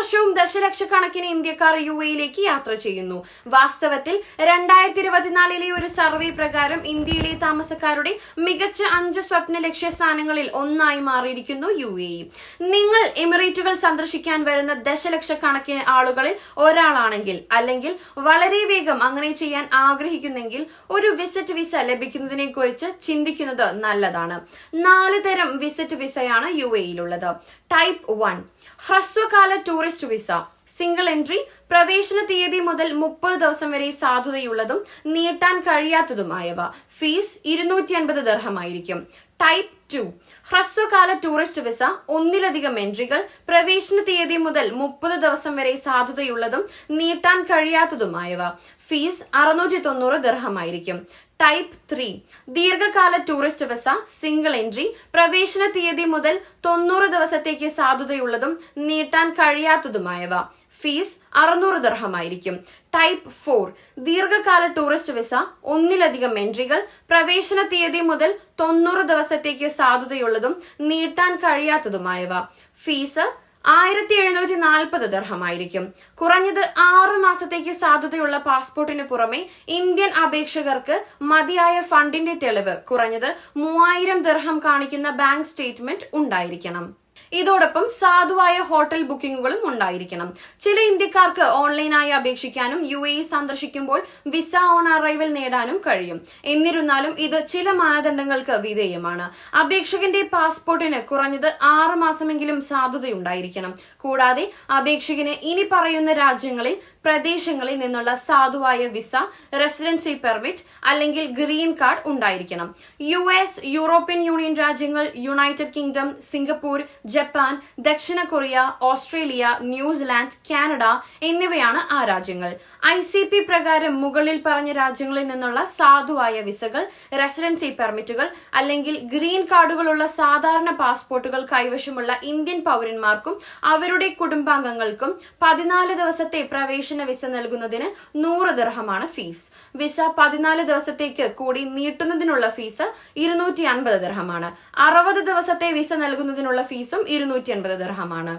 വർഷവും ദശലക്ഷക്കണക്കിന് ഇന്ത്യക്കാർ യു എയിലേക്ക് യാത്ര ചെയ്യുന്നു. വാസ്തവത്തിൽ രണ്ടായിരത്തി ഇരുപത്തിനാലിലെ ഒരു സർവേ പ്രകാരം ഇന്ത്യയിലെ താമസക്കാരുടെ മികച്ച അഞ്ച് സ്വപ്ന ലക്ഷ്യ സ്ഥാനങ്ങളിൽ ഒന്നായി മാറിയിരിക്കുന്നു യു എ നിങ്ങൾ എമിറേറ്റുകൾ സന്ദർശിക്കാൻ വരുന്ന ദശലക്ഷക്കണക്കിന് ആളുകളിൽ ഒരാളാണെങ്കിൽ അല്ലെങ്കിൽ വളരെ വേഗം അങ്ങനെ ചെയ്യാൻ ആഗ്രഹിക്കുന്നെങ്കിൽ ഒരു വിസിറ്റ് വിസ ലഭിക്കുന്നതിനെ കുറിച്ച് ചിന്തിക്കുന്നത് നല്ലതാണ്. നാല് തരം വിസിറ്റ് വിസയാണ് യു എയിലുള്ളത് ടൈപ്പ് വൺ ഹ്രസ്വകാല ടൂറിസ്റ്റ് വിസ സിംഗിൾ എൻട്രി പ്രവേശന തീയതി മുതൽ മുപ്പത് ദിവസം വരെ സാധുതയുള്ളതും നീട്ടാൻ കഴിയാത്തതുമായവ. ഫീസ് ഇരുന്നൂറ്റി അൻപത് ദർഹമായിരിക്കും. Type two. ഹ്രസ്വകാല ടൂറിസ്റ്റ് വിസ ഒന്നിലധികം എൻട്രികൾ പ്രവേശന തീയതി മുതൽ മുപ്പത് ദിവസം വരെ സാധുതയുള്ളതും നീട്ടാൻ കഴിയാത്തതുമായവ. ഫീസ് അറുന്നൂറ്റി തൊണ്ണൂറ് ദർഹമായിരിക്കും. ടൈപ്പ് ത്രീ ദീർഘകാല ടൂറിസ്റ്റ് വിസ സിംഗിൾ എൻട്രി പ്രവേശന തീയതി മുതൽ തൊണ്ണൂറ് ദിവസത്തേക്ക് സാധുതയുള്ളതും നീട്ടാൻ കഴിയാത്തതുമായവ. ഫീസ് അറുന്നൂറ് ദർഹമായിരിക്കും. ടൈപ്പ് ഫോർ ദീർഘകാല ടൂറിസ്റ്റ് വിസ ഒന്നിലധികം എൻട്രികൾ പ്രവേശന തീയതി മുതൽ തൊണ്ണൂറ് ദിവസത്തേക്ക് സാധുതയുള്ളതും നീട്ടാൻ കഴിയാത്തതുമായവ. ഫീസ് ആയിരത്തി എഴുന്നൂറ്റി നാൽപ്പത് ദർഹമായിരിക്കും. കുറഞ്ഞത് ആറു മാസത്തേക്ക് സാധുതയുള്ള പാസ്പോർട്ടിന് പുറമെ ഇന്ത്യൻ അപേക്ഷകർക്ക് മതിയായ ഫണ്ടിന്റെ തെളിവ് കുറഞ്ഞത് മൂവായിരം ദർഹം കാണിക്കുന്ന ബാങ്ക് സ്റ്റേറ്റ്മെന്റ് ഉണ്ടായിരിക്കണം. ഇതോടൊപ്പം സാധുവായ ഹോട്ടൽ ബുക്കിംഗുകളും ഉണ്ടായിരിക്കണം. ചില ഇന്ത്യക്കാർക്ക് ഓൺലൈനായി അപേക്ഷിക്കാനും യു എ സന്ദർശിക്കുമ്പോൾ വിസ ഓൺ അറൈവൽ നേടാനും കഴിയും. എന്നിരുന്നാലും ഇത് ചില മാനദണ്ഡങ്ങൾക്ക് വിധേയമാണ്. അപേക്ഷകന്റെ പാസ്പോർട്ടിന് കുറഞ്ഞത് ആറ് മാസമെങ്കിലും സാധുതയുണ്ടായിരിക്കണം. കൂടാതെ അപേക്ഷകന് ഇനി പറയുന്ന രാജ്യങ്ങളിൽ പ്രദേശങ്ങളിൽ നിന്നുള്ള സാധുവായ വിസ റെസിഡൻസി പെർമിറ്റ് അല്ലെങ്കിൽ ഗ്രീൻ കാർഡ് ഉണ്ടായിരിക്കണം. യു എസ് യൂറോപ്യൻ യൂണിയൻ രാജ്യങ്ങൾ യുണൈറ്റഡ് കിങ്ഡം സിംഗപ്പൂർ ദക്ഷിണ Korea Australia New Zealand Canada എന്നിവയാണ് ആ രാജ്യങ്ങൾ. ഐ സി പി പ്രകാരം മുകളിൽ പറഞ്ഞ രാജ്യങ്ങളിൽ നിന്നുള്ള സാധുവായ വിസകൾ റെസിഡൻസി പെർമിറ്റുകൾ അല്ലെങ്കിൽ ഗ്രീൻ കാർഡുകളുള്ള സാധാരണ പാസ്പോർട്ടുകൾ കൈവശമുള്ള ഇന്ത്യൻ പൗരന്മാർക്കും അവരുടെ കുടുംബാംഗങ്ങൾക്കും പതിനാല് ദിവസത്തെ പ്രവേശന വിസ നൽകുന്നതിന് നൂറ് ദർഹമാണ് ഫീസ്. വിസ പതിനാല് ദിവസത്തേക്ക് കൂടി നീട്ടുന്നതിനുള്ള ഫീസ് ഇരുന്നൂറ്റി അൻപത് ദർഹമാണ്. അറുപത് ദിവസത്തെ വിസ നൽകുന്നതിനുള്ള ഫീസും ഇരുന്നൂറ്റി അൻപത് ദിർഹമാണ്.